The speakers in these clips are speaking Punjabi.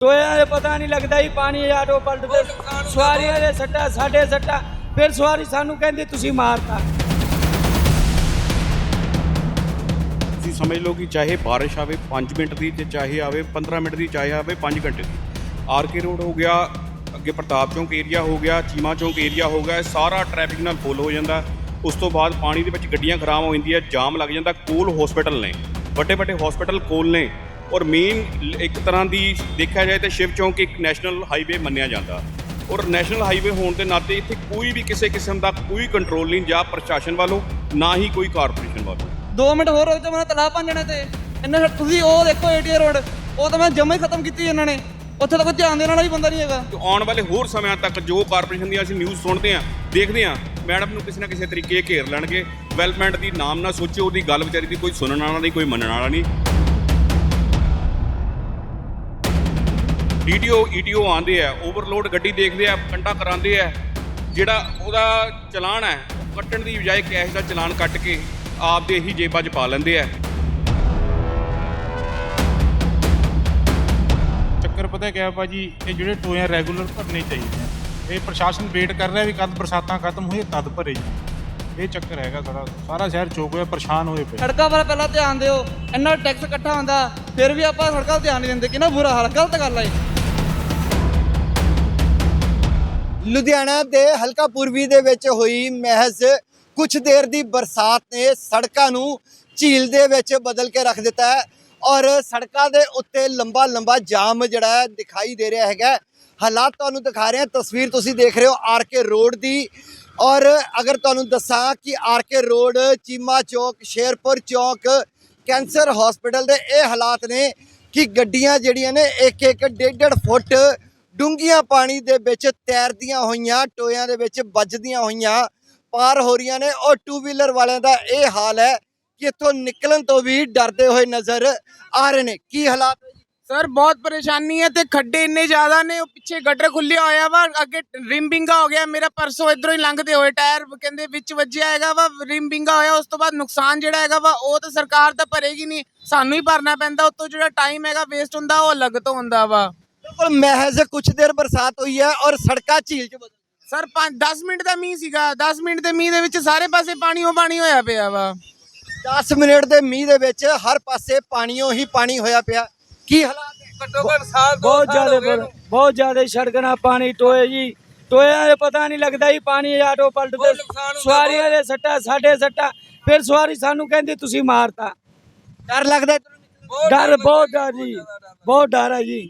ਟੋਇਆਂ ਦੇ ਪਤਾ ਨਹੀਂ ਲੱਗਦਾ ਹੀ ਪਾਣੀ ਆਟੋ ਪਲਟਦੇ ਸਵਾਰੀਆਂ ਦੇ ਸੱਟਾ ਸਾਡੇ ਸੱਟਾ ਫਿਰ ਸਵਾਰੀ ਸਾਨੂੰ ਕਹਿੰਦੀ ਤੁਸੀਂ ਮਾਰਤਾ। ਤੁਸੀਂ ਸਮਝ ਲਓ ਕਿ ਚਾਹੇ ਬਾਰਿਸ਼ ਆਵੇ 5 ਮਿੰਟ ਦੀ ਤੇ ਚਾਹੇ ਆਵੇ 15 ਮਿੰਟ ਦੀ ਚਾਹੇ ਆਵੇ 5 ਘੰਟੇ ਦੀ। ਆਰਕੇ ਰੋਡ ਹੋ ਗਿਆ ਅੱਗੇ ਪ੍ਰਤਾਪ ਚੌਂਕ ਏਰੀਆ ਹੋ ਗਿਆ ਚੀਮਾ ਚੌਂਕ ਏਰੀਆ ਹੋ ਗਿਆ ਇਹ ਸਾਰਾ ਟ੍ਰੈਫਿਕ ਨਾਲ ਫੁੱਲ ਹੋ ਜਾਂਦਾ। ਉਸ ਤੋਂ ਬਾਅਦ ਪਾਣੀ ਦੇ ਵਿੱਚ ਗੱਡੀਆਂ ਖਰਾਬ ਹੋ ਜਾਂਦੀਆਂ ਜਾਮ ਲੱਗ ਜਾਂਦਾ ਕੋਲ ਹਸਪੀਟਲ ਨੇ। ਵੱਡੇ ਵੱਡੇ ਹਸਪੀਟਲ ਕੋਲ ਨੇ। ਔਰ ਮੇਨ ਇੱਕ ਤਰ੍ਹਾਂ ਦੀ ਦੇਖਿਆ ਜਾਏ ਤਾਂ ਸ਼ਿਵ ਚੌਂਕ ਇੱਕ ਨੈਸ਼ਨਲ ਹਾਈਵੇ ਮੰਨਿਆ ਜਾਂਦਾ। ਔਰ ਨੈਸ਼ਨਲ ਹਾਈਵੇ ਹੋਣ ਦੇ ਨਾਤੇ ਇੱਥੇ ਕੋਈ ਵੀ ਕਿਸੇ ਕਿਸਮ ਦਾ ਕੋਈ ਕੰਟਰੋਲ ਨਹੀਂ ਜਾਂ ਪ੍ਰਸ਼ਾਸਨ ਵੱਲੋਂ ਨਾ ਹੀ ਕੋਈ ਕਾਰਪੋਰੇਸ਼ਨ ਵੱਲੋਂ। 2 ਮਿੰਟ ਹੋਰ ਰੁਕ ਜਾ ਮੈਂ ਤਲਾਬ ਬਣ ਜਾਣਾ ਤੇ। ਇੰਨੇ ਤੁਸੀਂ ਉਹ ਦੇਖੋ ਏਟੀਆ ਰੋਡ ਉਹ ਤਾਂ ਮੈਂ ਜਮਾ ਹੀ ਖਤਮ ਕੀਤੀ ਇਹਨਾਂ ਨੇ। ਉੱਥੇ ਤਾਂ ਕੋਈ ਧਿਆਨ ਦੇਣ ਵਾਲਾ ਹੀ ਬੰਦਾ ਨਹੀਂ ਹੈਗਾ। ਆਉਣ ਵਾਲੇ ਹੋਰ ਸਮਿਆਂ ਤੱਕ ਜੋ ਕਾਰਪੋਰੇਸ਼ਨ ਦੀਆਂ ਅਸੀਂ ਨਿਊਜ਼ ਸੁਣਦੇ ਹਾਂ ਦੇਖਦੇ ਹਾਂ ਮੈਡਮ ਨੂੰ ਕਿਸੇ ਨਾ ਕਿਸੇ ਤਰੀਕੇ ਘੇਰ ਲੈਣਗੇ। ਡਿਵੈਲਪਮੈਂਟ ਦੀ ਨਾਮ ਨਾ ਸੋਚੋ ਉਹਦੀ ਗੱਲ ਵਿਚਾਰੀ ਦੀ ਕੋਈ ਸੁਣਨ ਵਾਲਾ ਨਹੀਂ ਕੋਈ ਮੰਨਣ ਵਾਲਾ ਨਹੀਂ। ਡੀਟੀਓ ਈਟੀਓ ਆਉਂਦੇ ਆ ਓਵਰਲੋਡ ਗੱਡੀ ਦੇਖਦੇ ਆ ਕੰਟਾ ਕਰਾਉਂਦੇ ਆ ਜਿਹੜਾ ਉਹਦਾ ਚਲਾਨ ਹੈ ਉਹ ਕੱਟਣ ਦੀ ਬਜਾਏ ਕੈਸ਼ ਦਾ ਚਲਾਨ ਕੱਟ ਕੇ ਆਪਦੇ ਹੀ ਜੇਬਾਂ 'ਚ ਪਾ ਲੈਂਦੇ ਆ। ਚੱਕਰ ਪਤਾ ਕਿਆ ਭਾਜੀ ਇਹ ਜਿਹੜੇ ਟੋਏ ਰੈਗੂਲਰ ਭਰਨੇ ਚਾਹੀਦੇ ਆ ਇਹ ਪ੍ਰਸ਼ਾਸਨ ਵੇਟ ਕਰ ਰਿਹਾ ਵੀ ਕਦ ਬਰਸਾਤਾਂ ਖਤਮ ਹੋਏ ਤਦ ਭਰੇ ਜੀ ਇਹ ਚੱਕਰ ਹੈਗਾ ਸਾਰਾ ਸਾਰਾ ਸ਼ਹਿਰ ਚੋਕ ਹੋਇਆ ਪਰੇਸ਼ਾਨ ਹੋਏ ਪਏ। ਸੜਕਾਂ ਵੱਲ ਪਹਿਲਾਂ ਧਿਆਨ ਦਿਓ ਇੰਨਾ ਟੈਕਸ ਇਕੱਠਾ ਹੁੰਦਾ ਫਿਰ ਵੀ ਆਪਾਂ ਸੜਕਾਂ 'ਤੇ ਧਿਆਨ ਨਹੀਂ ਦਿੰਦੇ ਕਿੰਨਾ ਬੁਰਾ ਹਾਲ ਗਲਤ ਗੱਲ ਹੈ ਲੁਧਿਆਣਾ ਦੇ ਹਲਕਾ ਪੂਰਬੀ ਦੇ ਵਿੱਚ ਹੋਈ ਮਹਿਜ਼ ਕੁਝ ਦੇਰ ਦੀ ਬਰਸਾਤ ਨੇ ਸੜਕਾਂ ਨੂੰ ਝੀਲ ਦੇ ਵਿੱਚ ਬਦਲ ਕੇ ਰੱਖ ਦਿੱਤਾ ਹੈ ਔਰ ਸੜਕਾਂ ਦੇ ਉੱਤੇ ਲੰਬਾ ਲੰਬਾ ਜਾਮ ਜਿਹੜਾ ਹੈ ਦਿਖਾਈ ਦੇ ਰਿਹਾ ਹੈਗਾ ਹਾਲਾਤ ਤੁਹਾਨੂੰ ਦਿਖਾ ਰਹੇ ਹਾਂ। ਤਸਵੀਰ ਤੁਸੀਂ ਦੇਖ ਰਹੇ ਹੋ ਆਰ ਕੇ ਰੋਡ ਦੀ। ਔਰ ਅਗਰ ਤੁਹਾਨੂੰ ਦੱਸਾਂ ਕਿ ਆਰ ਕੇ ਰੋਡ, ਚੀਮਾ ਚੌਕ, ਸ਼ੇਰਪੁਰ ਚੌਕ, ਕੈਂਸਰ ਹਸਪੀਟਲ ਦੇ ਇਹ ਹਾਲਾਤ ਨੇ ਕਿ ਗੱਡੀਆਂ ਜਿਹੜੀਆਂ ਨੇ ਇੱਕ ਇੱਕ ਡੇਢ ਡੇਢ ਫੁੱਟ ਡੂੰਘੀਆਂ ਪਾਣੀ ਦੇ ਵਿੱਚ ਤੈਰਦੀਆਂ ਹੋਈਆਂ, ਟੋਇਆਂ ਦੇ ਵਿੱਚ ਵੱਜਦੀਆਂ ਹੋਈਆਂ, ਪਾਰ ਹੋ ਰਹੀਆਂ ਨੇ। ਔਰ ਟੂ ਵੀਲਰ ਵਾਲਿਆਂ ਦਾ ਇਹ ਹਾਲ ਹੈ ਕਿ ਇੱਥੋਂ ਨਿਕਲਣ ਤੋਂ ਵੀ ਡਰਦੇ ਹੋਏ ਨਜ਼ਰ ਆ ਰਹੇ ਨੇ। ਕੀ ਹਾਲਾਤ ਸਰ, ਬਹੁਤ ਪਰੇਸ਼ਾਨੀ ਹੈ ਤੇ ਖੱਡੇ ਇੰਨੇ ਜ਼ਿਆਦਾ ਨੇ, ਉਹ ਪਿੱਛੇ ਗਟਰ ਖੁੱਲਿਆ ਹੋਇਆ ਵਾ, ਅੱਗੇ ਰਿਮ ਬਿੰਗਾ ਹੋ ਗਿਆ। ਮੇਰਾ ਪਰਸੋਂ ਇਧਰੋਂ ਹੀ ਲੰਘਦੇ ਹੋਏ ਟਾਇਰ ਕਹਿੰਦੇ ਵਿੱਚ ਵੱਜਿਆ ਹੈਗਾ ਵਾ ਰਿਮ ਬਿੰਗਾ ਹੋਇਆ, ਉਸ ਤੋਂ ਬਾਅਦ ਨੁਕਸਾਨ ਜਿਹੜਾ ਹੈਗਾ ਵਾ, ਉਹ ਤਾਂ ਸਰਕਾਰ ਤਾਂ ਭਰੇਗੀ ਨਹੀਂ, ਸਾਨੂੰ ਹੀ ਭਰਨਾ ਪੈਂਦਾ, ਉਤੋਂ ਜਿਹੜਾ ਟਾਈਮ ਹੈਗਾ ਵੇਸਟ ਹੁੰਦਾ, ਉਹ ਅਲੱਗ ਤੋਂ ਹੁੰਦਾ ਵਾ। ਬਿਲਕੁਲ ਮਹਿਜ਼ ਕੁਝ ਦੇਰ ਬਰਸਾਤ ਹੋਈ ਹੈ ਔਰ ਸੜਕਾਂ ਝੀਲ 'ਚ ਬਦਲ ਸਰ 5 10 ਮਿੰਟ ਦਾ ਮੀਂਹ ਸੀਗਾ। 10 ਮਿੰਟ ਦੇ ਮੀਂਹ ਦੇ ਵਿੱਚ ਸਾਰੇ ਪਾਸੇ ਪਾਣੀ ਉਹ ਪਾਣੀ ਹੋਇਆ ਪਿਆ ਵਾ। 10 ਮਿੰਟ ਦੇ ਮੀਂਹ ਦੇ ਵਿੱਚ ਹਰ ਪਾਸੇ ਪਾਣੀਓ ਹੀ ਪਾਣੀ ਹੋਇਆ ਪਿਆ। ਕੀ ਹਾਲਾਤ ਹੈ ਬਹੁਤ ਜ਼ਿਆਦਾ ਬਹੁਤ ਜ਼ਿਆਦਾ ਸੜਕ ਨਾਲ ਪਾਣੀ ਟੋਏ ਜੀ। ਟੋਇਆਂ ਦੇ ਪਤਾ ਨਹੀਂ ਲੱਗਦਾ ਹੀ ਪਾਣੀ ਆਟੋ ਪਲਟਦੇ ਸਵਾਰੀਆਂ ਦੇ ਸੱਟਾ ਸਾਡੇ ਸੱਟਾ। ਫਿਰ ਸਵਾਰੀ ਸਾਨੂੰ ਕਹਿੰਦੀ ਤੁਸੀਂ ਮਾਰਤਾ। ਡਰ ਲੱਗਦਾ ਡਰ ਬਹੁਤ ਡਰ ਜੀ। ਬਹੁਤ ਡਰ ਹੈ ਜੀ।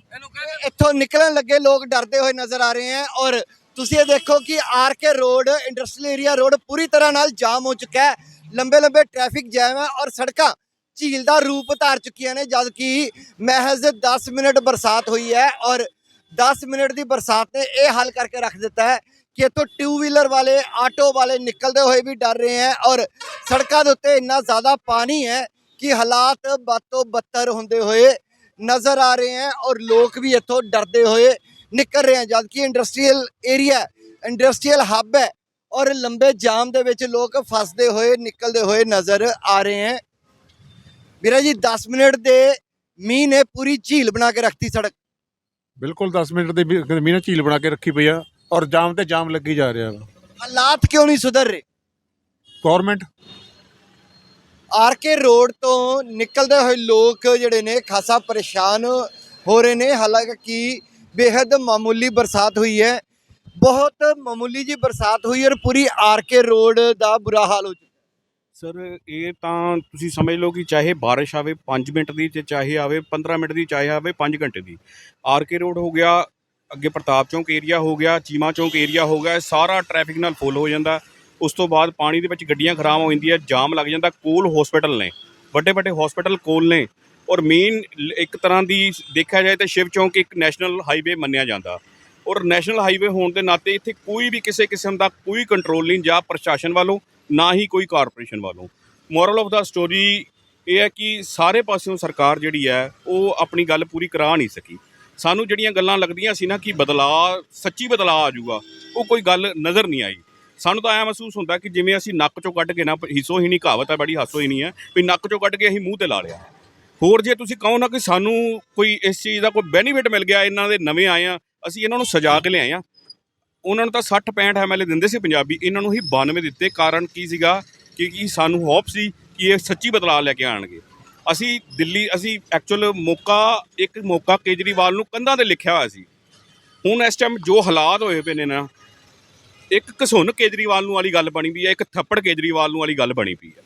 ਇੱਥੋਂ ਨਿਕਲਣ ਲੱਗੇ ਲੋਕ ਡਰਦੇ ਹੋਏ ਨਜ਼ਰ ਆ ਰਹੇ ਹਨ ਔਰ ਤੁਸੀਂ ਇਹ ਦੇਖੋ ਕਿ R K road industrial area road ਪੂਰੀ ਤਰ੍ਹਾਂ ਨਾਲ ਜਾਮ ਹੋ ਚੁੱਕਾ ਹੈ। ਲੰਬੇ ਲੰਬੇ ਟ੍ਰੈਫਿਕ ਜੈਮ ਹੈ ਔਰ ਸੜਕਾਂ ਝੀਲ ਦਾ ਰੂਪ ਧਾਰ ਚੁੱਕੀਆਂ ਨੇ, ਜਦ ਕਿ ਮਹਿਜ਼ 10 ਮਿੰਟ ਬਰਸਾਤ ਹੋਈ ਹੈ ਔਰ 10 ਮਿੰਟ ਦੀ ਬਰਸਾਤ ਨੇ ਇਹ ਹੱਲ ਕਰਕੇ ਰੱਖ ਦਿੱਤਾ ਹੈ ਕਿ ਇੱਥੋਂ ਟੂ ਵੀਲਰ ਵਾਲੇ, ਆਟੋ ਵਾਲੇ ਨਿਕਲਦੇ ਹੋਏ ਵੀ ਡਰ ਰਹੇ ਹੈ ਔਰ ਸੜਕਾਂ ਦੇ ਉੱਤੇ ਇੰਨਾ ਜ਼ਿਆਦਾ ਪਾਣੀ ਹੈ ਕਿ ਹਾਲਾਤ ਬਦ ਤੋਂ ਬੱਤਰ ਹੁੰਦੇ ਹੋਏ ਨਜ਼ਰ ਆ ਰਹੇ ਹੈ ਔਰ ਲੋਕ ਵੀ ਇੱਥੋਂ ਡਰਦੇ ਹੋਏ ਨਿਕਲ ਰਹੇ ਹਨ ਜਦ ਕਿ ਇੰਡਸਟਰੀਅਲ ਏਰੀਆ ਇੰਡਸਟਰੀਅਲ ਹੱਬ ਹੈ ਔਰ ਲੰਬੇ ਜਾਮ ਦੇ ਵਿੱਚ ਲੋਕ ਫਸਦੇ ਹੋਏ ਨਿਕਲਦੇ ਹੋਏ ਨਜ਼ਰ ਆ ਰਹੇ ਹਨ ਵੀਰਾ ਜੀ 10 ਮਿੰਟ ਦੇ ਮੀਂਹ ਨੇ ਪੂਰੀ ਝੀਲ ਬਣਾ ਕੇ ਰੱਖਤੀ ਸੜਕ। ਬਿਲਕੁਲ 10 ਮਿੰਟ ਦੇ ਵੀ- ਮੀਨਾ ਝੀਲ ਬਣਾ ਕੇ ਰੱਖੀ ਪਈ ਆ ਔਰ ਜਾਮ ਤੇ ਜਾਮ ਲੱਗੀ ਜਾ ਰਿਹਾ ਹਾਲਾਤ ਕਿਉਂ ਨਹੀਂ ਸੁਧਰ ਰਹੇ? ਗਵਰਨਮੈਂਟ ਆਰਕੇ ਰੋਡ ਤੋਂ ਨਿਕਲਦੇ ਹੋਏ ਲੋਕ ਜਿਹੜੇ ਨੇ ਖਾਸਾ ਪਰੇਸ਼ਾਨ ਹੋ ਰਹੇ ਨੇ। ਹਾਲਾਂਕਿ ਬੇहद ਮਾਮੂਲੀ ਬਰਸਾਤ ਹੋਈ ਹੈ। ਬਹੁਤ ਮਾਮੂਲੀ ਜੀ ਬਰਸਾਤ ਹੋਈ ਔਰ ਪੂਰੀ ਆਰਕੇ ਰੋਡ ਦਾ ਬੁਰਾ ਹਾਲ ਹੋ ਚੁੱਕਾ ਸਰ, ਇਹ ਤਾਂ ਤੁਸੀਂ ਸਮਝ ਲਓ ਕਿ ਚਾਹੇ ਬਾਰਿਸ਼ ਆਵੇ 5 ਮਿੰਟ ਦੀ ਤੇ ਚਾਹੇ ਆਵੇ 15 ਮਿੰਟ ਦੀ, ਚਾਹੇ ਆਵੇ 5 ਘੰਟੇ ਦੀ। ਆਰਕੇ ਰੋਡ ਹੋ ਗਿਆ, ਅੱਗੇ ਪ੍ਰਤਾਪ ਚੌਂਕ ਏਰੀਆ ਹੋ ਗਿਆ, ਚੀਮਾ ਚੌਂਕ ਏਰੀਆ ਹੋ ਗਿਆ, ਸਾਰਾ ਟ੍ਰੈਫਿਕ ਨਾਲ ਫੁੱਲ ਹੋ ਜਾਂਦਾ। ਉਸ ਤੋਂ ਬਾਅਦ ਪਾਣੀ ਦੇ ਵਿੱਚ ਗੱਡੀਆਂ ਖਰਾਬ ਹੋ ਜਾਂਦੀਆਂ, ਜਾਮ ਲੱਗ ਜਾਂਦਾ, ਕੋਲ ਹਸਪੀਟਲ ਨੇ, ਵੱਡੇ ਵੱਡੇ ਹਸਪੀਟਲ ਕੋਲ ਨੇ ਔਰ ਮੇਨ ਇੱਕ ਤਰ੍ਹਾਂ ਦੀ ਦੇਖਿਆ ਜਾਏ ਤਾਂ ਸ਼ਿਵ ਚੌਂਕ ਇੱਕ ਨੈਸ਼ਨਲ ਹਾਈਵੇ ਮੰਨਿਆ ਜਾਂਦਾ ਔਰ ਨੈਸ਼ਨਲ ਹਾਈਵੇ ਹੋਣ ਦੇ ਨਾਤੇ ਇੱਥੇ ਕੋਈ ਵੀ ਕਿਸੇ ਕਿਸਮ ਦਾ ਕੋਈ ਕੰਟਰੋਲ ਨਹੀਂ, ਜਾਂ ਪ੍ਰਸ਼ਾਸਨ ਵੱਲੋਂ, ਨਾ ਹੀ ਕੋਈ ਕਾਰਪੋਰੇਸ਼ਨ ਵੱਲੋਂ। ਮੋਰਲ ਆਫ ਦਾ ਸਟੋਰੀ ਇਹ ਹੈ ਕਿ ਸਾਰੇ ਪਾਸਿਓਂ ਸਰਕਾਰ ਜਿਹੜੀ ਹੈ, ਉਹ ਆਪਣੀ ਗੱਲ ਪੂਰੀ ਕਰਾ ਨਹੀਂ ਸਕੀ। ਸਾਨੂੰ ਜਿਹੜੀਆਂ ਗੱਲਾਂ ਲੱਗਦੀਆਂ ਸੀ ਨਾ ਕਿ ਬਦਲਾਅ, ਸੱਚੀ ਬਦਲਾਅ ਆ ਜਾਊਗਾ, ਉਹ ਕੋਈ ਗੱਲ ਨਜ਼ਰ ਨਹੀਂ ਆਈ। ਸਾਨੂੰ ਤਾਂ ਐਂ ਮਹਿਸੂਸ ਹੁੰਦਾ ਕਿ ਜਿਵੇਂ ਅਸੀਂ ਨੱਕ ਚੋਂ ਕੱਢ ਕੇ ਨਾ, ਹਿੱਸੋ ਹੀ ਨਹੀਂ ਕਹਾਵਤ ਹੈ, ਬੜੀ ਹਾਸੋ ਹੀ ਨਹੀਂ ਹੈ, ਵੀ ਨੱਕ ਚੋਂ ਕੱਢ ਕੇ ਅਸੀਂ ਮੂੰਹ ਤੇ ਲਾ ਲਿਆ। ਹੋਰ ਜੇ ਤੁਸੀਂ ਕਹੋ ਨਾ ਕਿ ਸਾਨੂੰ ਕੋਈ ਇਸ ਚੀਜ਼ ਦਾ ਕੋਈ ਬੈਨੀਫਿਟ ਮਿਲ ਗਿਆ, ਇਹਨਾਂ ਦੇ ਨਵੇਂ ਆਏ ਆ, ਅਸੀਂ ਇਹਨਾਂ ਨੂੰ ਸਜਾ ਕੇ ਲਿਆਏ ਆ। ਉਹਨਾਂ ਨੂੰ ਤਾਂ 60 65 ਐਮਐਲਏ ਦਿੰਦੇ ਸੀ ਪੰਜਾਬੀ, ਇਹਨਾਂ ਨੂੰ ਹੀ 92 ਦਿੱਤੇ। ਕਾਰਨ ਕੀ ਸੀਗਾ? ਕਿ ਕਿ ਸਾਨੂੰ ਹੋਪ ਸੀ ਕਿ ਇਹ ਸੱਚੀ ਬਦਲਾਅ ਲੈ ਕੇ ਆਣਗੇ। ਅਸੀਂ ਦਿੱਲੀ, ਅਸੀਂ ਐਕਚੁਅਲ ਮੌਕਾ, ਇੱਕ ਮੌਕਾ ਕੇਜਰੀਵਾਲ ਨੂੰ ਕੰਧਾਂ ਤੇ ਲਿਖਿਆ ਹੋਇਆ ਸੀ। ਹੁਣ ਇਸ ਟਾਈਮ ਜੋ ਹਾਲਾਤ ਹੋਏ ਪਏ ਨੇ ਨਾ ਇੱਕ ਘਸੁੰਨ ਕੇਜਰੀਵਾਲ ਨੂੰ ਵਾਲੀ ਗੱਲ ਬਣੀ ਪਈ ਹੈ, ਇੱਕ ਥੱਪੜ ਕੇਜਰੀਵਾਲ ਨੂੰ ਵਾਲੀ ਗੱਲ ਬਣੀ ਪਈ ਹੈ।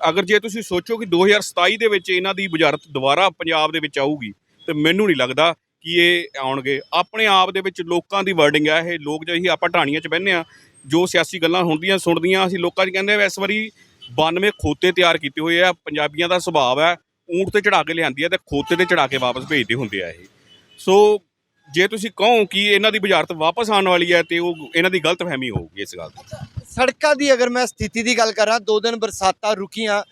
ਅਗਰ ਜੇ ਤੁਸੀਂ ਸੋਚੋ ਕਿ 2027 ਦੇ ਵਿੱਚ ਇਹਨਾਂ ਦੀ ਬੁਝਾਰਤ ਦੁਬਾਰਾ ਪੰਜਾਬ ਦੇ ਵਿੱਚ ਆਊਗੀ, ਤੇ ਮੈਨੂੰ ਨਹੀਂ ਲੱਗਦਾ ਕਿ ਇਹ ਆਉਣਗੇ। ਆਪਣੇ ਆਪ ਦੇ ਵਿੱਚ ਲੋਕਾਂ ਦੀ ਵਰਡਿੰਗ ਹੈ ਇਹ ਲੋਕ ਜੋ ਆਪਾਂ ਢਾਣੀਆਂ 'ਚ ਬਹਿੰਦੇ ਆ, ਜੋ ਸਿਆਸੀ ਗੱਲਾਂ ਹੁੰਦੀਆਂ, ਸੁਣਦੀਆਂ, ਅਸੀਂ ਲੋਕਾਂ 'ਚ ਕਹਿੰਦੇ ਆ, ਇਸ ਵਾਰੀ 92 ਖੋਤੇ ਤਿਆਰ ਕੀਤੇ ਹੋਏ ਆ, ਪੰਜਾਬੀਆਂ ਦਾ ਸੁਭਾਅ ਹੈ ਊਂਟ ਤੇ ਚੜਾ ਕੇ ਲਿਆਂਦੀ ਹੈ ਤੇ ਖੋਤੇ ਤੇ ਚੜਾ ਕੇ ਵਾਪਸ ਭੇਜਦੇ ਹੁੰਦੇ ਆ ਇਹ। ਸੋ ਜੇ ਤੁਸੀਂ ਕਹੋ ਕਿ ਇਹਨਾਂ ਦੀ ਬੁਝਾਰਤ ਵਾਪਸ ਆਉਣ ਵਾਲੀ ਹੈ ਤੇ ਉਹ ਇਹਨਾਂ ਦੀ ਗਲਤਫਹਿਮੀ ਹੋਊਗੀ ਇਸ ਗੱਲ ਦੀ। ਸੜਕਾਂ ਦੀ ਅਗਰ ਮੈਂ ਸਥਿਤੀ ਦੀ ਗੱਲ ਕਰਾਂ ਦੋ ਦਿਨ ਬਰਸਾਤਾਂ ਰੁਕੀਆਂ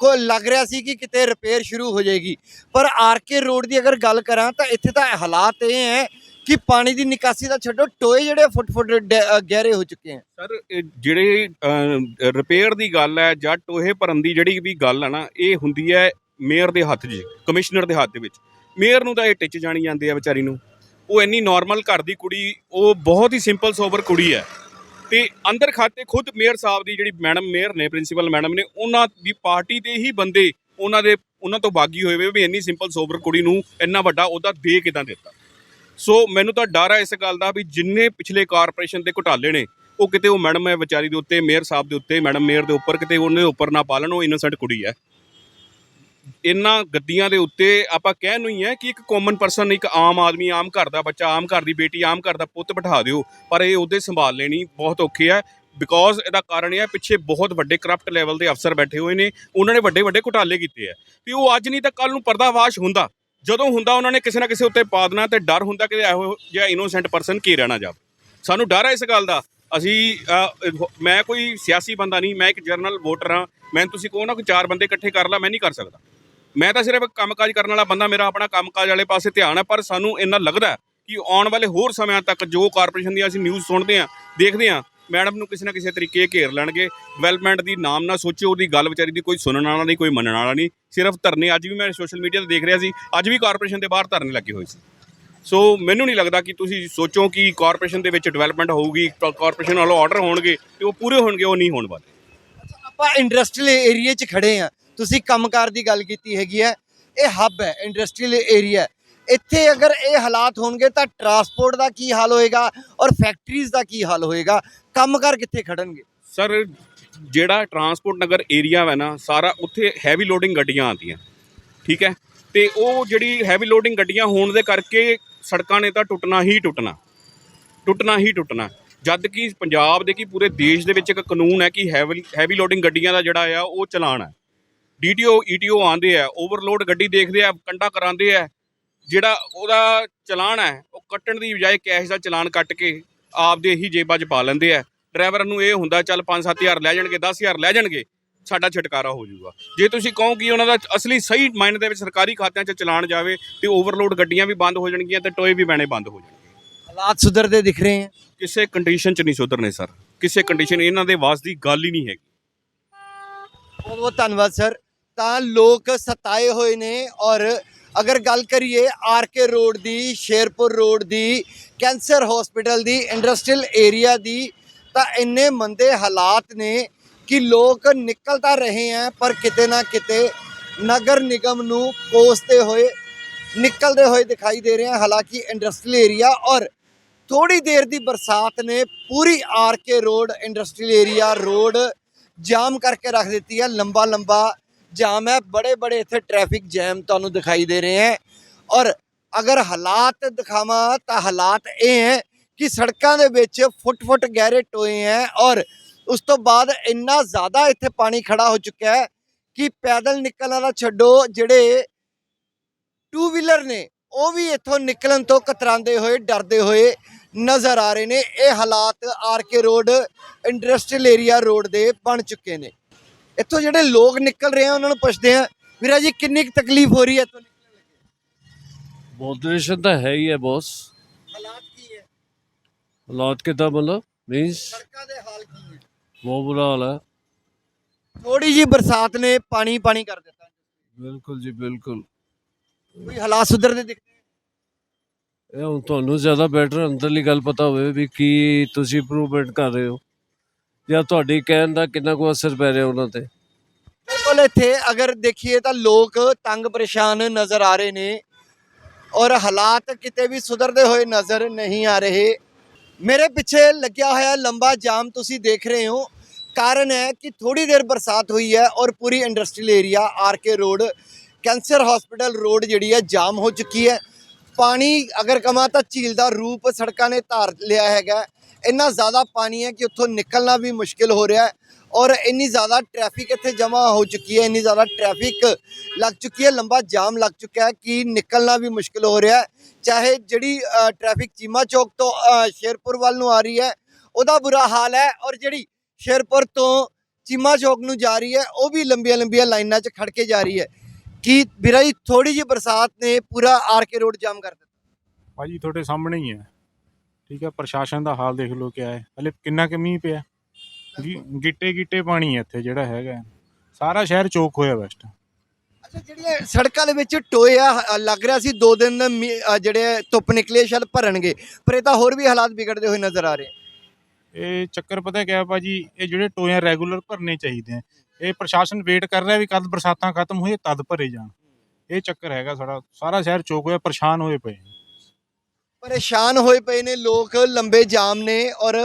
ਕੋ ਲੱਗ ਰਿਹਾ ਸੀ ਕਿ ਕਿਤੇ ਰਿਪੇਅਰ ਸ਼ੁਰੂ ਹੋ ਜਾਏਗੀ। ਪਰ ਆਰਕੇ ਰੋਡ ਦੀ ਅਗਰ ਗੱਲ ਕਰਾਂ ਤਾਂ ਇੱਥੇ ਤਾਂ ਹਾਲਾਤ ਇਹ ਹੈ ਕਿ ਪਾਣੀ ਦੀ ਨਿਕਾਸੀ ਦਾ ਛੱਡੋ ਟੋਏ ਜਿਹੜੇ ਫੁੱਟ ਫੁੱਟ ਗਹਿਰੇ ਹੋ ਚੁੱਕੇ ਹਨ ਸਰ ਜਿਹੜੇ ਰਿਪੇਅਰ ਦੀ ਗੱਲ ਹੈ ਜਾਂ ਟੋਹੇ ਭਰਨ ਦੀ ਜਿਹੜੀ ਵੀ ਗੱਲ ਹੈ ਨਾ ਇਹ ਹੁੰਦੀ ਹੈ ਮੇਅਰ ਦੇ ਹੱਥ 'ਚ ਕਮਿਸ਼ਨਰ ਦੇ ਹੱਥ ਦੇ ਵਿੱਚ। ਮੇਅਰ ਨੂੰ ਤਾਂ ਇਹ ਟਿੱਚ ਜਾਣੀ ਜਾਂਦੇ ਆ ਵਿਚਾਰੀ ਨੂੰ। ਉਹ ਇੰਨੀ ਨਾਰਮਲ ਘਰ ਦੀ ਕੁੜੀ, ਉਹ ਬਹੁਤ ਹੀ ਸਿੰਪਲ ਸੋਬਰ ਕੁੜੀ ਹੈ। ਤੇ ਅੰਦਰ ਖਾਤੇ ਖੁਦ ਮੇਅਰ ਸਾਹਿਬ ਦੀ ਜਿਹੜੀ ਮੈਡਮ, ਮੇਅਰ ਨੇ ਪ੍ਰਿੰਸੀਪਲ ਮੈਡਮ ਨੇ, ਉਹਨਾਂ ਦੀ ਪਾਰਟੀ ਦੇ ਹੀ ਬੰਦੇ ਉਹਨਾਂ ਦੇ, ਉਹਨਾਂ ਤੋਂ ਬਾਗੀ ਹੋਏ ਵੇ ਵੀ ਇੰਨੀ ਸਿੰਪਲ ਸੋਬਰ ਕੁੜੀ ਨੂੰ ਇੰਨਾ ਵੱਡਾ ਉਹਦਾ ਦੇ ਕਿਦਾਂ ਦਿੱਤਾ। ਸੋ ਮੈਨੂੰ ਤਾਂ ਡਰ ਹੈ ਇਸ ਗੱਲ ਦਾ ਵੀ ਜਿੰਨੇ ਪਿਛਲੇ ਕਾਰਪੋਰੇਸ਼ਨ ਦੇ ਘੁਟਾਲੇ ਨੇ, ਉਹ ਕਿਤੇ ਉਹ ਮੈਡਮ ਹੈ ਵਿਚਾਰੀ ਦੇ ਉੱਤੇ, ਮੇਅਰ ਸਾਹਿਬ ਦੇ ਉੱਤੇ, ਮੈਡਮ ਮੇਅਰ ਦੇ ਉੱਪਰ ਕਿਤੇ ਉਹਨੇ ਉੱਪਰ ਨਾ ਪਾਲਣ, ਉਹ ਇਨੋਸੈਂਟ ਕੁੜੀ ਹੈ। ਇਹਨਾਂ ਗੱਦੀਆਂ ਦੇ ਉੱਤੇ ਆਪਾਂ ਕਹਿ ਨੂੰ ਹੀ ਹੈ ਕਿ ਇੱਕ ਕਾਮਨ ਪਰਸਨ ਇੱਕ ਆਮ ਆਦਮੀ, ਆਮ ਘਰ ਦਾ ਬੱਚਾ, ਆਮ ਘਰ ਦੀ ਬੇਟੀ, ਆਮ ਘਰ ਦਾ ਪੁੱਤ ਬਿਠਾ ਦਿਓ। ਪਰ ਇਹ ਉਹਦੇ ਸੰਭਾਲ ਲੈਣੀ ਬਹੁਤ ਔਖੇ ਹੈ। ਬਿਕੋਜ਼ ਇਹਦਾ ਕਾਰਨ ਇਹ ਹੈ, ਪਿੱਛੇ ਬਹੁਤ ਵੱਡੇ ਕਰਪਟ ਲੈਵਲ ਦੇ ਅਫਸਰ ਬੈਠੇ ਹੋਏ ਨੇ। ਉਹਨਾਂ ਨੇ ਵੱਡੇ ਵੱਡੇ ਘੁਟਾਲੇ ਕੀਤੇ ਆ ਤੇ ਉਹ ਅੱਜ ਨਹੀਂ ਤਾਂ ਕੱਲ ਨੂੰ ਪਰਦਾਫਾਸ਼ ਹੁੰਦਾ। ਜਦੋਂ ਹੁੰਦਾ ਉਹਨਾਂ ਨੇ ਕਿਸੇ ਨਾ ਕਿਸੇ ਉੱਤੇ ਪਾ ਦੇਣਾ ਤੇ ਡਰ ਹੁੰਦਾ ਕਿ ਇਹੋ ਜਿਹਾ ਇਨੋਸੈਂਟ ਪਰਸਨ ਘੇਰਿਆ ਰਹਿਣਾ ਜਾਵੇ। ਸਾਨੂੰ ਡਰ ਹੈ ਇਸ ਗੱਲ ਦਾ। ਅਸੀਂ ਮੈਂ ਕੋਈ ਸਿਆਸੀ ਬੰਦਾ ਨਹੀਂ, ਮੈਂ ਇੱਕ ਜਰਨਲ ਵੋਟਰ ਹਾਂ। ਮੈਂ, ਤੁਸੀਂ ਕਹੋ ਨਾ ਕਿ ਚਾਰ ਬੰਦੇ ਇਕੱਠੇ ਕਰ ਲਾ, ਮੈਂ ਨਹੀਂ ਕਰ ਸਕਦਾ। ਮੈਂ ਤਾਂ ਸਿਰਫ ਕੰਮਕਾਜ ਕਰਨ ਵਾਲਾ ਬੰਦਾ, ਮੇਰਾ ਆਪਣਾ ਕੰਮਕਾਜ ਵਾਲੇ ਪਾਸੇ ਧਿਆਨ ਹੈ ਪਰ ਸਾਨੂੰ ਇੰਨਾ ਲੱਗਦਾ ਕਿ ਆਉਣ ਵਾਲੇ ਹੋਰ ਸਮਿਆਂ ਤੱਕ ਜੋ ਕਾਰਪੋਰੇਸ਼ਨ ਦੀ ਅਸੀਂ ਨਿਊਜ਼ ਸੁਣਦੇ ਹਾਂ, ਦੇਖਦੇ ਹਾਂ ਮੈਡਮ ਨੂੰ ਕਿਸੇ ਨਾ ਕਿਸੇ ਤਰੀਕੇ ਘੇਰ ਲੈਣਗੇ। ਡਿਵੈਲਪਮੈਂਟ ਦੀ ਨਾਮ ਨਾ ਸੋਚੋ ਉਹਦੀ ਗੱਲ ਵਿਚਾਰੀ ਦੀ ਕੋਈ ਸੁਣਨ ਵਾਲਾ ਨਹੀਂ, ਕੋਈ ਮੰਨਣ ਵਾਲਾ ਨਹੀਂ। ਸਿਰਫ ਧਰਨੇ, ਅੱਜ ਵੀ ਮੈਂ ਸੋਸ਼ਲ ਮੀਡੀਆ ਤੇ ਦੇਖ ਰਿਹਾ ਸੀ, ਅੱਜ ਵੀ ਕਾਰਪੋਰੇਸ਼ਨ ਦੇ ਬਾਹਰ ਧਰਨੇ ਲੱਗੇ ਹੋਏ ਸੀ। ਸੋ ਮੈਨੂੰ ਨਹੀਂ ਲੱਗਦਾ ਕਿ ਤੁਸੀਂ ਸੋਚੋ ਕਿ ਕਾਰਪੋਰੇਸ਼ਨ ਦੇ ਵਿੱਚ ਡਿਵੈਲਪਮੈਂਟ ਹੋਊਗੀ ਕਾਰਪੋਰੇਸ਼ਨ ਵੱਲੋਂ ਆਰਡਰ ਹੋਣਗੇ ਤੇ ਉਹ ਪੂਰੇ ਹੋਣਗੇ, ਉਹ ਨਹੀਂ ਹੋਣ ਵਾਲੇ। ਆਪਾਂ ਇੰਡਸਟਰੀਅਲ ਏਰੀਆ 'ਚ ਖੜੇ ਆ ਤੁਸੀਂ ਕੰਮਕਾਰ ਦੀ ਗੱਲ ਕੀਤੀ ਹੈਗੀ ਹੈ, ਇਹ ਹੱਬ ਹੈ ਇੰਡਸਟਰੀਅਲ ਏਰੀਆ ਇੱਥੇ ਅਗਰ ਇਹ ਹਾਲਾਤ ਹੋਣਗੇ ਤਾਂ ਟਰਾਂਸਪੋਰਟ ਦਾ ਕੀ ਹਾਲ ਹੋਏਗਾ ਔਰ ਫੈਕਟਰੀਜ਼ ਦਾ ਕੀ ਹਾਲ ਹੋਏਗਾ, ਕੰਮਕਾਰ ਕਿੱਥੇ ਖੜਨਗੇ? ਸਰ, ਜਿਹੜਾ ਟਰਾਂਸਪੋਰਟ ਨਗਰ ਏਰੀਆ ਹੈ ਨਾ, ਸਾਰਾ ਉੱਥੇ ਹੈਵੀ ਲੋਡਿੰਗ ਗੱਡੀਆਂ ਆਉਂਦੀਆਂ। ਠੀਕ ਹੈ? ਤੇ ਉਹ ਜਿਹੜੀ ਹੈਵੀ ਲੋਡਿੰਗ ਗੱਡੀਆਂ ਹੋਣ ਦੇ ਕਰਕੇ ਸੜਕਾਂ ਨੇ ਤਾਂ ਟੁੱਟਣਾ ਹੀ ਟੁੱਟਣਾ। ਟੁੱਟਣਾ ਹੀ ਟੁੱਟਣਾ। ਜਦ ਕਿ ਪੰਜਾਬ ਦੇ ਕੀ ਪੂਰੇ ਦੇਸ਼ ਦੇ ਵਿੱਚ ਇੱਕ ਕਾਨੂੰਨ ਹੈ ਕਿ ਹੈਵੀ ਹੈਵੀ ਲੋਡਿੰਗ ਗੱਡੀਆਂ ਦਾ ਜਿਹੜਾ ਆ, ਉਹ ਚਲਾਨ ਹੈ। ਡੀਟੀਓ ਈਟੀਓ ਆਉਂਦੇ ਆ ਓਵਰਲੋਡ ਗੱਡੀ ਦੇਖਦੇ ਆ ਕੰਡਾ ਕਰਾਉਂਦੇ ਆ ਜਿਹੜਾ ਉਹਦਾ ਚਲਾਨ ਹੈ ਉਹ ਕੱਟਣ ਦੀ ਬਜਾਏ ਕੈਸ਼ ਦਾ ਚਲਾਨ ਕੱਟ ਕੇ ਆਪਦੇ ਹੀ ਜੇਬਾਂ 'ਚ ਪਾ ਲੈਂਦੇ ਆ। ਡਰਾਈਵਰ ਨੂੰ ਇਹ ਹੁੰਦਾ ਚੱਲ 5-7000 ਲੈ ਜਾਣਗੇ 10000 ਲੈ ਜਾਣਗੇ ਸਾਡਾ ਛੁਟਕਾਰਾ ਹੋ ਜਾਊਗਾ। ਜੇ ਤੁਸੀਂ ਕਹੋ ਕਿ ਉਹਨਾਂ ਦਾ ਅਸਲੀ ਸਹੀ ਮਾਇਨੇ ਦੇ ਵਿੱਚ ਸਰਕਾਰੀ ਖਾਤਿਆਂ 'ਚ ਚਲਾਨ ਜਾਵੇ ਤੇ ਓਵਰਲੋਡ ਗੱਡੀਆਂ ਵੀ ਬੰਦ ਹੋ ਜਾਣਗੀਆਂ ਤੇ ਟੋਏ ਵੀ ਬਹਿਣੇ ਬੰਦ ਹੋ ਜਾਣਗੇ। ਹਾਲਾਤ ਸੁਧਰਦੇ ਦਿਖ ਰਹੇ ਹੈ ਕਿਸੇ ਕੰਡੀਸ਼ਨ 'ਚ ਨਹੀਂ ਸੁਧਰਨੇ ਸਰ ਕਿਸੇ ਕੰਡੀਸ਼ਨ ਇਹਨਾਂ ਦੇ ਵਾਸ ਦੀ ਗੱਲ ਹੀ ਨਹੀਂ ਹੈਗੀ। ਬਹੁਤ ਬਹੁਤ ਧੰਨਵਾਦ ਸਰ ਤਾਂ ਲੋਕ ਸਤਾਏ ਹੋਏ ਨੇ ਔਰ ਅਗਰ ਗੱਲ ਕਰੀਏ ਆਰਕੇ ਰੋਡ ਦੀ, ਸ਼ੇਰਪੁਰ ਰੋਡ ਦੀ, ਕੈਂਸਰ ਹਸਪੀਟਲ ਦੀ ਇੰਡਸਟਰੀਅਲ ਏਰੀਆ ਦੀ, ਤਾਂ ਇੰਨੇ ਮੰਦੇ ਹਾਲਾਤ ਨੇ ਕਿ ਲੋਕ ਨਿਕਲ ਤਾਂ ਰਹੇ ਹੈ ਪਰ ਕਿਤੇ ਨਾ ਕਿਤੇ ਨਗਰ ਨਿਗਮ ਨੂੰ ਕੋਸਦੇ ਹੋਏ, ਨਿਕਲਦੇ ਹੋਏ ਦਿਖਾਈ ਦੇ ਰਹੇ ਹਨ ਹਾਲਾਂਕਿ ਇੰਡਸਟਰੀਅਲ ਏਰੀਆ ਔਰ ਥੋੜੀ ਦੇਰ ਦੀ ਬਰਸਾਤ ਨੇ ਪੂਰੀ R K road industrial area road jam ਕਰਕੇ ਰੱਖ ਦਿੱਤੀ ਹੈ ਲੰਬਾ ਲੰਬਾ ਜਾਮ ਹੈ, ਬੜੇ ਬੜੇ ਇੱਥੇ ਟ੍ਰੈਫਿਕ ਜੈਮ ਤੁਹਾਨੂੰ ਦਿਖਾਈ ਦੇ ਰਹੇ ਹੈ। ਔਰ ਅਗਰ ਹਾਲਾਤ ਦਿਖਾਵਾਂ ਤਾਂ ਹਾਲਾਤ ਇਹ ਹੈ ਕਿ ਸੜਕਾਂ ਦੇ ਵਿੱਚ ਫੁੱਟ-ਫੁੱਟ ਗਹਿਰੇ ਟੋਏ ਹੈ ਔਰ ਉਸ ਤੋਂ ਬਾਅਦ ਇੰਨਾ ਜ਼ਿਆਦਾ ਇੱਥੇ ਪਾਣੀ ਖੜਾ ਹੋ ਚੁੱਕਿਆ ਹੈ ਕਿ ਪੈਦਲ ਨਿਕਲਣ ਵਾਲਾ ਛੱਡੋ, ਜਿਹੜੇ ਟੂ ਵੀਲਰ ਨੇ, ਉਹ ਵੀ ਇੱਥੋਂ ਨਿਕਲਣ ਤੋਂ ਕਤਰਾਉਂਦੇ ਹੋਏ, ਡਰਦੇ ਹੋਏ ਨਜ਼ਰ ਆ ਰਹੇ ਨੇ। ਇਹ ਹਾਲਾਤ R K road, industrial area road ਦੇ ਬਣ ਚੁੱਕੇ ਨੇ। ਇੱਥੋਂ ਜਿਹੜੇ ਲੋਕ ਨਿਕਲ ਰਹੇ ਆ ਉਹਨਾਂ ਨੂੰ ਪੁੱਛਦੇ ਆ ਵੀਰਾ ਜੀ ਕਿੰਨੀ ਕੁ ਤਕਲੀਫ ਹੋ ਰਹੀ ਹੈ ਇੱਥੋਂ ਨਿਕਲਣ ਲੱਗੇ? ਮੋਡਰੇਸ਼ਨ ਤਾਂ ਹੈ ਹੀ ਹੈ ਬੌਸ ਹਾਲਾਤ ਕੀ ਹੈ? ਹਾਲਾਤ ਕਿੱਦਾਂ ਮਤਲਬ? ਮੀਨਸ ਸੜਕਾਂ ਦੇ ਹਾਲ ਕੀ ਹੈ? ਬਹੁਤ ਬੁਰਾ ਹਾਲ ਹੈ। ਥੋੜੀ ਜੀ ਬਰਸਾਤ ਨੇ ਪਾਣੀ ਪਾਣੀ ਕਰ ਦਿੱਤਾ। ਬਿਲਕੁਲ ਜੀ ਬਿਲਕੁਲ। ਕੋਈ ਹਾਲਾਤ ਸੁਧਰਦੇ ਦਿਖ ਇਹ ਹੁਣ ਤੁਹਾਨੂੰ ਜ਼ਿਆਦਾ ਬੈਟਰ ਅੰਦਰਲੀ ਗੱਲ ਪਤਾ ਹੋਵੇ ਵੀ ਕੀ ਤੁਸੀਂ ਇੰਪਰੂਵਮੈਂਟ ਕਰ ਰਹੇ ਹੋ। ਜਾਂ ਤੁਹਾਡੀ ਕਹਿਣ ਦਾ ਕਿੰਨਾ ਕੁ ਅਸਰ ਪੈ ਰਿਹਾ ਉਹਨਾਂ ਤੇ? ਬਿਲਕੁਲ ਇੱਥੇ ਅਗਰ ਦੇਖੀਏ ਤਾਂ ਲੋਕ ਤੰਗ ਪਰੇਸ਼ਾਨ ਨਜ਼ਰ ਆ ਰਹੇ ਨੇ ਔਰ ਹਾਲਾਤ ਕਿਤੇ ਵੀ ਸੁਧਰਦੇ ਹੋਏ ਨਜ਼ਰ ਨਹੀਂ ਆ ਰਹੇ। ਮੇਰੇ ਪਿੱਛੇ ਲੱਗਿਆ ਹੋਇਆ ਲੰਬਾ ਜਾਮ ਤੁਸੀਂ ਦੇਖ ਰਹੇ ਹੋ। ਕਾਰਨ ਹੈ ਕਿ ਥੋੜੀ ਦੇਰ ਬਰਸਾਤ ਹੋਈ ਹੈ ਔਰ ਪੂਰੀ industrial area R K road, cancer hospital road ਜਿਹੜੀ ਹੈ ਜਾਮ ਹੋ ਚੁੱਕੀ ਹੈ। ਪਾਣੀ ਅਗਰ ਕਮਾ ਤਾਂ ਝੀਲ ਦਾ ਰੂਪ ਸੜਕਾਂ ਨੇ ਧਾਰ ਲਿਆ ਹੈਗਾ। ਇੰਨਾ ਜ਼ਿਆਦਾ ਪਾਣੀ ਹੈ ਕਿ ਉੱਥੋਂ ਨਿਕਲਣਾ ਵੀ ਮੁਸ਼ਕਿਲ ਹੋ ਰਿਹਾ ਹੈ ਔਰ ਇੰਨੀ ਜ਼ਿਆਦਾ ਟ੍ਰੈਫਿਕ ਇੱਥੇ ਜਮ੍ਹਾਂ ਹੋ ਚੁੱਕੀ ਹੈ ਇੰਨੀ ਜ਼ਿਆਦਾ ਟ੍ਰੈਫਿਕ ਲੱਗ ਚੁੱਕੀ ਹੈ ਲੰਬਾ ਜਾਮ ਲੱਗ ਚੁੱਕਿਆ ਹੈ ਕਿ ਨਿਕਲਣਾ ਵੀ ਮੁਸ਼ਕਿਲ ਹੋ ਰਿਹਾ ਹੈ। ਚਾਹੇ ਜਿਹੜੀ ਅ, ਟ੍ਰੈਫਿਕ ਚੀਮਾ ਚੌਕ ਤੋਂ ਸ਼ੇਰਪੁਰ ਵੱਲ ਨੂੰ ਆ ਰਹੀ ਹੈ ਉਹਦਾ ਬੁਰਾ ਹਾਲ ਹੈ ਔਰ ਜਿਹੜੀ ਸ਼ੇਰਪੁਰ ਤੋਂ ਚੀਮਾ ਚੌਕ ਨੂੰ ਜਾ ਰਹੀ ਹੈ ਉਹ ਵੀ ਲੰਬੀਆਂ ਲੰਬੀਆਂ ਲਾਈਨਾਂ 'ਚ ਖੜ ਕੇ ਜਾ ਰਹੀ ਹੈ। ਕਿ ਵੀਰਾ ਜੀ ਥੋੜੀ ਜਿਹੀ ਬਰਸਾਤ ਨੇ ਪੂਰਾ ਆਰ ਕੇ ਰੋਡ ਜਾਮ ਕਰ ਦਿੱਤਾ। ਭਾਜੀ ਤੁਹਾਡੇ ਸਾਹਮਣੇ ਹੀ ਹੈ। ਠੀਕ ਹੈ ਪ੍ਰਸ਼ਾਸਨ ਦਾ ਹਾਲ ਦੇਖ ਲਓ ਕਿਆ ਹੈ। ਹਲੇ ਕਿੰਨਾ ਕੁ ਮੀਂਹ ਪਿਆ। ਗਿ- ਗਿੱਟੇ ਗਿੱਟੇ ਪਾਣੀ ਹੈ ਇੱਥੇ ਜਿਹੜਾ ਹੈਗਾ। ਸਾਰਾ ਸ਼ਹਿਰ ਚੋਕ ਹੋਇਆ ਵੈਸਟ। ਅੱਛਾ ਜਿਹੜੀਆਂ ਸੜਕਾਂ ਦੇ ਵਿੱਚ ਟੋਏ ਆ ਅ, ਲੱਗ ਰਿਹਾ ਸੀ ਦੋ ਦਿਨ ਅ, ਜਿਹੜੇ ਧੁੱਪ ਨਿਕਲੇ ਸ਼ਾਇਦ ਭਰਨਗੇ। ਪਰ ਇਹ ਤਾਂ ਹੋਰ ਵੀ ਹਾਲਾਤ ਵਿਗੜਦੇ ਹੋਏ ਨਜ਼ਰ ਆ ਰਹੇ। ਇਹ ਚੱਕਰ ਪਤਾ ਕਿਆ ਭਾਜੀ ਇਹ ਜਿਹੜੇ ਟੋਏ ਰੈਗੂਲਰ ਭਰਨੇ ਚਾਹੀਦੇ ਆ ਇਹ ਪ੍ਰਸ਼ਾਸਨ ਵੇਟ ਕਰ ਰਿਹਾ ਵੀ ਕਦ ਬਰਸਾਤਾਂ ਖਤਮ ਹੋਏ ਤਦ ਭਰੇ ਜਾਣ। ਇਹ ਚੱਕਰ ਹੈਗਾ ਸਾਡਾ। ਸਾਰਾ ਸ਼ਹਿਰ ਚੋਕ ਹੋਇਆ, ਪਰੇਸ਼ਾਨ ਹੋਏ ਪਏ ਪਰੇਸ਼ਾਨ ਹੋਏ ਪਏ ਨੇ ਲੋਕ, ਲੰਬੇ ਜਾਮ ਨੇ ਔਰ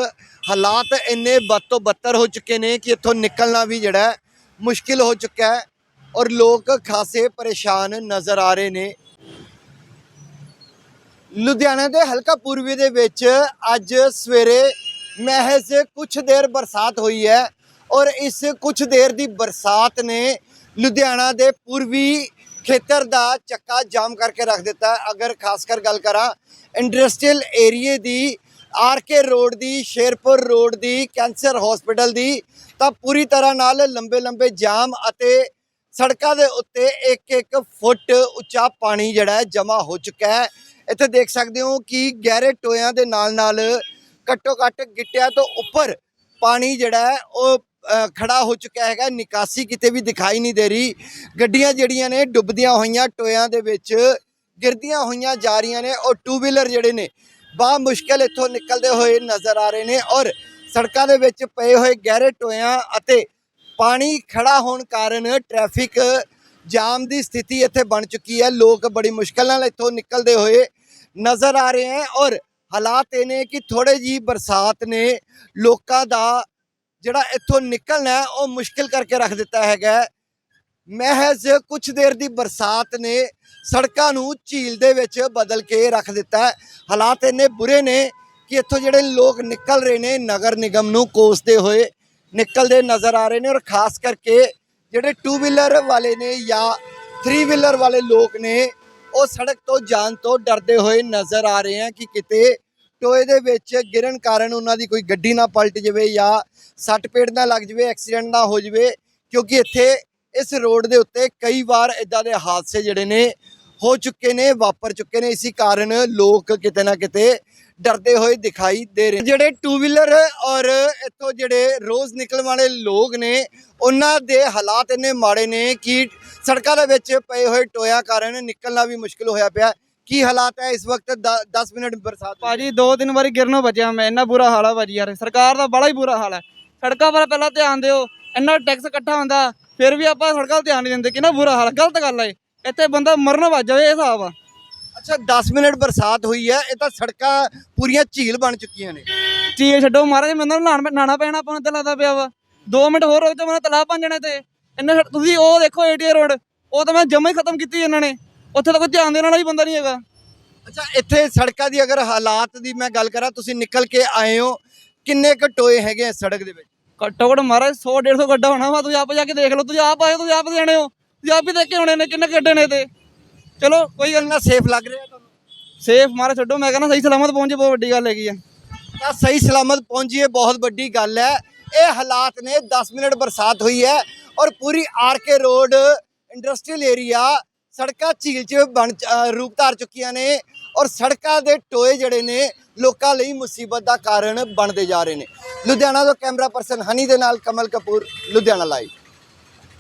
ਹਾਲਾਤ ਇੰਨੇ ਬਦ ਤੋਂ ਬੱਤਰ ਹੋ ਚੁੱਕੇ ਨੇ ਕਿ ਇੱਥੋਂ ਨਿਕਲਣਾ ਵੀ ਜਿਹੜਾ ਹੈ ਮੁਸ਼ਕਿਲ ਹੋ ਚੁੱਕਾ ਹੈ ਔਰ ਲੋਕ ਖਾਸੇ ਪਰੇਸ਼ਾਨ ਨਜ਼ਰ ਆ ਰਹੇ ਨੇ। ਲੁਧਿਆਣਾ ਦੇ ਹਲਕਾ ਪੂਰਬੀ ਦੇ ਵਿੱਚ ਅੱਜ ਸਵੇਰੇ ਮਹਿਜ਼ ਕੁਝ ਦੇਰ ਬਰਸਾਤ ਹੋਈ ਹੈ। ਔਰ ਇਸ ਕੁਝ ਦੇਰ ਦੀ ਬਰਸਾਤ ਨੇ ਲੁਧਿਆਣਾ ਦੇ ਪੂਰਬੀ ਖੇਤਰ ਦਾ ਚੱਕਾ ਜਾਮ ਕਰਕੇ ਰੱਖ ਦਿੱਤਾ। ਅਗਰ ਖਾਸ ਕਰ ਗੱਲ ਕਰਾਂ ਇੰਡਸਟਰੀਅਲ ਏਰੀਏ ਦੀ ਆਰ ਕੇ ਰੋਡ ਦੀ, ਸ਼ੇਰਪੁਰ ਰੋਡ ਦੀ, ਕੈਂਸਰ ਹਸਪੀਟਲ ਦੀ, ਤਾਂ ਪੂਰੀ ਤਰ੍ਹਾਂ ਨਾਲ ਲੰਬੇ ਲੰਬੇ ਜਾਮ ਅਤੇ ਸੜਕਾਂ ਦੇ ਉੱਤੇ 1-1 ਫੁੱਟ ਉੱਚਾ ਪਾਣੀ ਜਿਹੜਾ ਹੈ ਜਮ੍ਹਾਂ ਹੋ ਚੁੱਕਾ ਹੈ। ਇੱਥੇ ਦੇਖ ਸਕਦੇ ਹੋ ਕਿ ਗਹਿਰੇ ਟੋਇਆਂ ਦੇ ਨਾਲ ਨਾਲ ਘੱਟੋ ਘੱਟ ਗਿੱਟਿਆਂ ਤੋਂ ਉੱਪਰ ਪਾਣੀ ਜਿਹੜਾ ਹੈ ਉਹ ਖੜਾ ਹੋ ਚੁੱਕਿਆ ਹੈਗਾ, ਨਿਕਾਸੀ ਕਿਤੇ ਵੀ ਦਿਖਾਈ ਨਹੀਂ ਦੇ ਰਹੀ। ਗੱਡੀਆਂ ਜਿਹੜੀਆਂ ਨੇ, ਡੁੱਬਦੀਆਂ ਹੋਈਆਂ ਟੋਇਆਂ ਦੇ ਵਿੱਚ, ਗਿਰਦੀਆਂ ਹੋਈਆਂ ਜਾ ਰਹੀਆਂ ਨੇ ਔਰ ਟੂ ਵੀਲਰ ਜਿਹੜੇ ਨੇ, ਬਾ ਮੁਸ਼ਕਲ ਇੱਥੋਂ ਨਿਕਲਦੇ ਹੋਏ ਨਜ਼ਰ ਆ ਰਹੇ ਨੇ ਔਰ ਸੜਕਾਂ ਦੇ ਵਿੱਚ ਪਏ ਹੋਏ ਗਹਿਰੇ ਟੋਇਆਂ ਅਤੇ ਪਾਣੀ ਖੜਾ ਹੋਣ ਕਾਰਨ ਟ੍ਰੈਫਿਕ ਜਾਮ ਦੀ ਸਥਿਤੀ ਇੱਥੇ ਬਣ ਚੁੱਕੀ ਹੈ। ਲੋਕ ਬੜੀ ਮੁਸ਼ਕਲ ਨਾਲ ਇੱਥੋਂ ਨਿਕਲਦੇ ਹੋਏ ਨਜ਼ਰ ਆ ਰਹੇ ਹਨ ਔਰ ਹਾਲਾਤ ਇਹ ਨੇ ਕਿ ਥੋੜੇ ਜੀ ਬਰਸਾਤ ਨੇ ਲੋਕਾਂ ਦਾ ਜਿਹੜਾ ਇੱਥੋਂ ਨਿਕਲਣਾ ਉਹ ਮੁਸ਼ਕਿਲ ਕਰਕੇ ਰੱਖ ਦਿੱਤਾ ਹੈਗਾ ਮਹਿਜ਼ ਕੁਝ ਦੇਰ ਦੀ ਬਰਸਾਤ ਨੇ ਸੜਕਾਂ ਨੂੰ ਝੀਲ ਦੇ ਵਿੱਚ ਬਦਲ ਕੇ ਰੱਖ ਦਿੱਤਾ ਹਾਲਾਤ ਇੰਨੇ ਬੁਰੇ ਨੇ ਕਿ ਇੱਥੋਂ ਜਿਹੜੇ ਲੋਕ ਨਿਕਲ ਰਹੇ ਨੇ, ਨਗਰ ਨਿਗਮ ਨੂੰ ਕੋਸਦੇ ਹੋਏ ਨਿਕਲਦੇ ਨਜ਼ਰ ਆ ਰਹੇ ਨੇ ਔਰ ਖਾਸ ਕਰਕੇ ਜਿਹੜੇ ਟੂ ਵੀਲਰ ਵਾਲੇ ਨੇ ਜਾਂ ਥਰੀ ਵੀਲਰ ਵਾਲੇ ਲੋਕ ਨੇ, ਉਹ ਸੜਕ ਤੋਂ ਜਾਣ ਤੋਂ ਡਰਦੇ ਹੋਏ ਨਜ਼ਰ ਆ ਰਹੇ ਹਨ ਕਿ ਕਿਤੇ ਟੋਏ ਦੇ ਵਿੱਚ ਗਿਰਨ ਕਾਰਨ ਉਹਨਾਂ ਦੀ ਕੋਈ ਗੱਡੀ ਨਾ ਪਲਟ ਜਾਵੇ ਜਾਂ ਸੱਟ ਪੇਟ ਨਾ ਲੱਗ ਜਾਵੇ, ਐਕਸੀਡੈਂਟ ਨਾ ਹੋ ਜਾਵੇ, ਕਿਉਂਕਿ ਇੱਥੇ ਇਸ ਰੋਡ ਦੇ ਉੱਤੇ ਕਈ ਵਾਰ ਇਦਾਂ ਦੇ ਹਾਦਸੇ ਜਿਹੜੇ ਨੇ ਹੋ ਚੁੱਕੇ ਨੇ, ਵਾਪਰ ਚੁੱਕੇ ਨੇ। ਇਸੇ ਕਾਰਨ ਲੋਕ ਕਿਤੇ ਨਾ ਕਿਤੇ ਡਰਦੇ ਹੋਏ ਦਿਖਾਈ ਦੇ ਰਹੇ ਜਿਹੜੇ ਟੂ ਵੀਲਰ ਔਰ ਇੱਥੋਂ ਜਿਹੜੇ ਰੋਜ਼ ਨਿਕਲਣ ਵਾਲੇ ਲੋਕ ਨੇ, ਉਹਨਾਂ ਦੇ ਹਾਲਾਤ ਇੰਨੇ ਮਾੜੇ ਨੇ ਕਿ ਸੜਕਾਂ ਦੇ ਵਿੱਚ ਪਏ ਹੋਏ ਟੋਇਆ ਕਾਰਨ ਨਿਕਲਣਾ ਵੀ ਮੁਸ਼ਕਿਲ ਹੋਇਆ ਪਿਆ। ਕੀ ਹਾਲਾਤ ਹੈ ਇਸ ਵਕਤ? 10 ਮਿੰਟ ਬਰਸਾਤ। ਭਾਜੀ ਦੋ ਤਿੰਨ ਵਾਰੀ ਗਿਰਨੋਂ ਬਚਿਆ ਮੈਂ। ਇੰਨਾ ਬੁਰਾ ਹਾਲ ਆ ਭਾਜੀ ਯਾਰ। ਸਰਕਾਰ ਦਾ ਬੜਾ ਹੀ ਬੁਰਾ ਹਾਲ ਹੈ ਸੜਕਾਂ 'ਪਰ ਪਹਿਲਾਂ ਧਿਆਨ ਦਿਓ। ਇੰਨਾ ਟੈਕਸ ਇਕੱਠਾ ਹੁੰਦਾ ਫਿਰ ਵੀ ਆਪਾਂ ਸੜਕਾਂ 'ਤੇ ਧਿਆਨ ਨਹੀਂ ਦਿੰਦੇ। ਕਿੰਨਾ ਬੁਰਾ ਹਾਲ ਗਲਤ ਗੱਲ ਹੈ। ਇੱਥੇ ਬੰਦਾ ਮਰਨ ਵੱਜ ਜਾਵੇ ਇਹ ਹਿਸਾਬ ਆ। ਅੱਛਾ 10 ਮਿੰਟ ਬਰਸਾਤ ਹੋਈ ਹੈ। ਇਹ ਤਾਂ ਸੜਕਾਂ ਪੂਰੀਆਂ ਝੀਲ ਬਣ ਚੁੱਕੀਆਂ ਨੇ। ਚੀਲ ਛੱਡੋ ਮਹਾਰਾਜ ਮੈਨੂੰ ਨਾਣ ਨਾਣਾ ਪੈਣਾ ਆਪਾਂ ਨੂੰ ਤੇ ਲੱਗਦਾ ਪਿਆ ਵਾ। 2 ਮਿੰਟ ਹੋਰ ਰੁਕ ਜਾ ਮੈਨੂੰ ਤਲਾਬ ਬਣ ਜਾਣੇ ਤੇ ਇੰਨੇ ਤੁਸੀਂ ਉਹ ਦੇਖੋ ਏਟੀਆ ਰੋਡ। ਉਹ ਤਾਂ ਮੈਂ ਜਮਾ ਹੀ ਖਤਮ ਕੀਤੀ ਇਹਨਾਂ ਨੇ। ਉੱਥੇ ਤਾਂ ਕੋਈ ਧਿਆਨ ਦੇਣ ਵਾਲਾ ਹੀ ਬੰਦਾ ਨਹੀਂ ਹੈਗਾ। ਅੱਛਾ ਇੱਥੇ ਸੜਕਾਂ ਦੀ ਅਗਰ ਹਾਲਾਤ ਦੀ ਮੈਂ ਗੱਲ ਕਰਾਂ ਤੁਸੀਂ ਨਿਕਲ ਕੇ ਆਏ ਹੋ ਕਿੰਨੇ ਕੁ ਟੋਏ ਹੈਗੇ ਆ ਸੜਕ ਦੇ ਵਿੱਚ? ਘੱਟੋ ਘੱਟ ਮਹਾਰਾਜ 100 150 ਗੱਡਾ ਹੋਣਾ ਵਾ ਤੁਸੀਂ ਆਪ ਜਾ ਕੇ ਦੇਖ ਲਓ ਤੁਸੀਂ ਆਪ ਆਏ ਹੋ, ਤੁਸੀਂ ਆਪ ਜਾਣੇ ਹੋ ਤੁਸੀਂ ਆਪ ਹੀ ਦੇਖ ਕੇ ਆਉਣੇ ਨੇ ਕਿੰਨੇ ਕੁ ਗੱਡੇ ਨੇ ਤੇ ਚਲੋ ਕੋਈ ਗੱਲ ਇੰਨਾ ਸੇਫ ਲੱਗ ਰਿਹਾ ਤੁਹਾਨੂੰ? ਸੇਫ ਮਾਰਾ ਛੱਡੋ ਮੈਂ ਕਹਿੰਦਾ ਸਹੀ ਸਲਾਮਤ ਪਹੁੰਚੇ ਬਹੁਤ ਵੱਡੀ ਗੱਲ ਹੈਗੀ ਆ। ਤਾਂ ਸਹੀ ਸਲਾਮਤ ਪਹੁੰਚੀਏ ਬਹੁਤ ਵੱਡੀ ਗੱਲ ਹੈ। ਇਹ ਹਾਲਾਤ ਨੇ 10 ਮਿੰਟ ਬਰਸਾਤ ਹੋਈ ਹੈ ਔਰ ਪੂਰੀ R K road industrial area ਸੜਕਾਂ ਝੀਲ 'ਚ ਬਣ ਚ- ਰੂਪ ਧਾਰ ਚੁੱਕੀਆਂ ਨੇ ਔਰ ਸੜਕਾਂ ਦੇ ਟੋਏ ਜਿਹੜੇ ਨੇ ਲੋਕਾਂ ਲਈ ਮੁਸੀਬਤ ਦਾ ਕਾਰਨ ਬਣਦੇ ਜਾ ਰਹੇ ਨੇ। ਲੁਧਿਆਣਾ ਤੋਂ ਕੈਮਰਾ ਪਰਸਨ ਹਨੀ ਦੇ ਨਾਲ ਕਮਲ ਕਪੂਰ, ਲੁਧਿਆਣਾ ਲਾਈਵ।